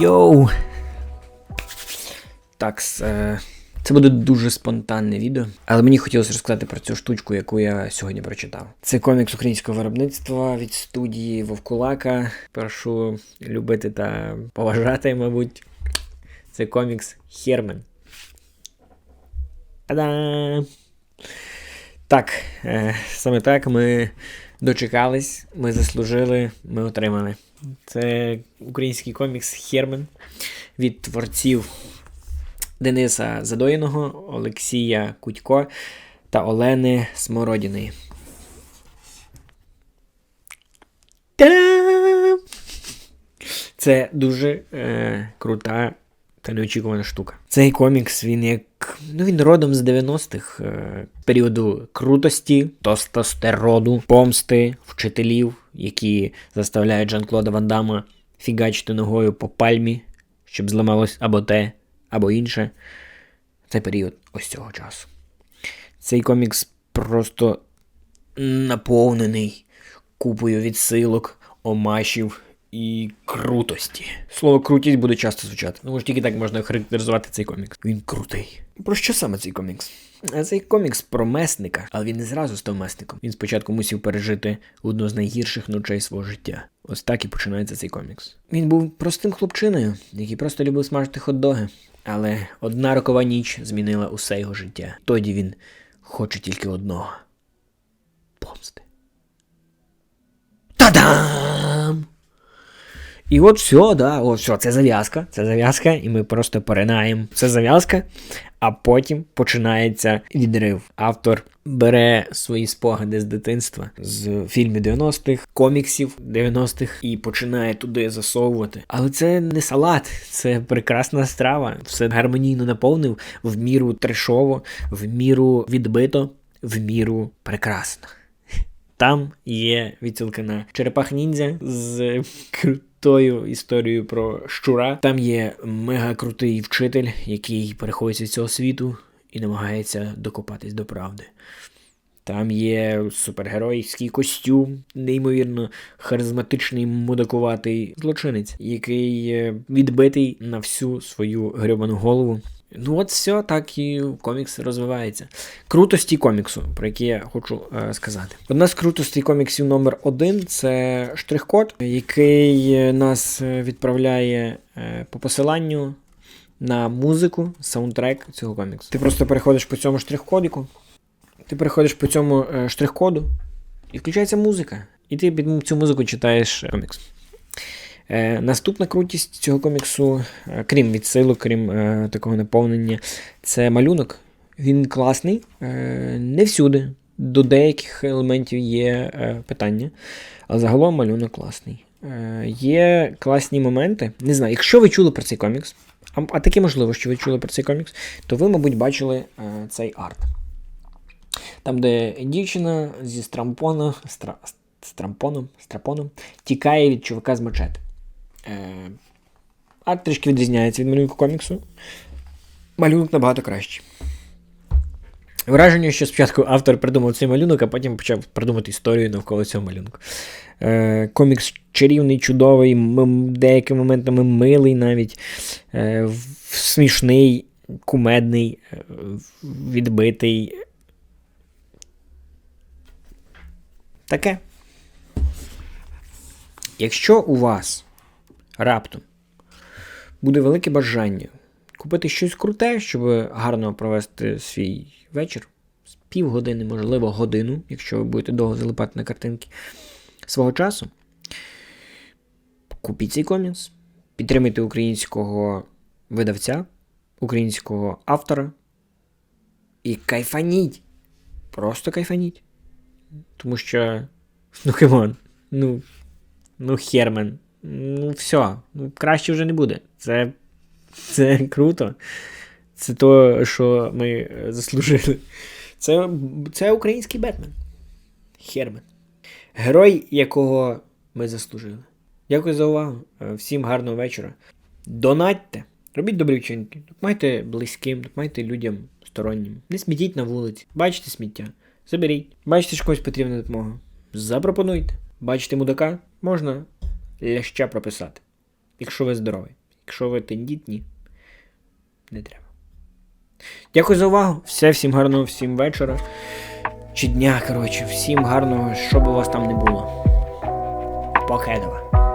Йоу! Так, е, це буде дуже спонтанне відео, але мені хотілося розказати про цю штучку, яку я сьогодні прочитав. Це комікс українського виробництва від студії Вовкулака. Прошу любити та поважати, мабуть. Це комікс Хермен. Та-дам! Так, е, саме так ми дочекались, ми заслужили, ми отримали. Це український комікс Хермен від творців Дениса Задоїного, Олексія Кудько та Олени Смородіної. Та-дам! Це дуже е, крута та неочікувана штука. Цей комікс, він як. Ну він родом з 90-х е, періоду крутості, тестостерону, помсти, вчителів, які заставляють Жан-Клода Ван Дамма фігачити ногою по пальмі, щоб зламалось або те, або інше. Це період ось цього часу. Цей комікс просто наповнений купою відсилок, омашів і крутості. Слово крутість буде часто звучати. Ну, може, тільки так можна характеризувати цей комікс. Він крутий. Про що саме цей комікс? Цей комікс про месника, але він не зразу став месником. Він спочатку мусив пережити одну з найгірших ночей свого життя. Ось так і починається цей комікс. Він був простим хлопчиною, який просто любив смажити хот-доги. Але одна рокова ніч змінила усе його життя. Тоді він хоче тільки одного помсти. Та-дам! І от все, да, от все, це зав'язка. Це зав'язка, і ми просто поринаємо. Це зав'язка, а потім починається відрив. Автор бере свої спогади з дитинства, з фільмів 90-х, коміксів 90-х і починає туди засовувати. Але це не салат, це прекрасна страва. Все гармонійно наповнив в міру трешово, в міру відбито, в міру прекрасно. Там є відсилка на черепах ніндзя з крутою історією про щура. Там є мега крутий вчитель, який переходить з цього світу і намагається докопатись до правди. Там є супергеройський костюм, неймовірно харизматичний мудакуватий злочинець, який е, відбитий на всю свою грьобану голову. Ну от все, так і комікс розвивається. Крутості коміксу, про які я хочу е, сказати. Одна з крутостей коміксів номер один це штрих-код, який нас відправляє е, по посиланню на музику, саундтрек цього коміксу. Ти просто переходиш по цьому штрих-кодику, ти переходиш по цьому е, штрих-коду, і включається музика. І ти під цю музику читаєш комікс. Е, Наступна крутість цього коміксу, е, крім відсилок, крім е, такого наповнення, це малюнок. Він класний, е, не всюди. До деяких елементів є е, питання, але загалом малюнок класний. Е, є класні моменти. Не знаю, якщо ви чули про цей комікс, а, а таке можливо, що ви чули про цей комікс, то ви, мабуть, бачили е, цей арт. Там, де дівчина зі стрампона, стра, стрампоном, страпоном тікає від чувака з мачете. Е, арт трішки відрізняється від малюнку коміксу. Малюнок набагато кращий. Враження, що спочатку автор придумав цей малюнок, а потім почав придумати історію навколо цього малюнку. Е, комікс чарівний, чудовий, деякими моментами милий навіть, е, смішний, кумедний, е, відбитий. Таке. Якщо у вас раптом буде велике бажання купити щось круте, щоб гарно провести свій вечір, з півгодини, можливо, годину, якщо ви будете довго залипати на картинки свого часу, купіть цей комікс, підтримайте українського видавця, українського автора і кайфаніть. Просто кайфаніть. Тому що, ну камон, ну, ну Хермен, ну все, ну краще вже не буде. Це, це круто. Це то, що ми е, заслужили. Це, це український Бетмен. Хермен. Герой, якого ми заслужили. Дякую за увагу. Е, Всім гарного вечора. Донатьте, робіть добрі вчинки. Допомагайте близьким, допомагайте людям стороннім. Не смітіть на вулиці. Бачите сміття. Заберіть. Бачите, що комусь потрібна допомога. Запропонуйте. Бачите мудака, можна ляща прописати. Якщо ви здорові. Якщо ви тендітні, не треба. Дякую за увагу. Все, всім гарного, всім вечора. Чи дня, коротше, всім гарного, щоб у вас там не було. Покедова.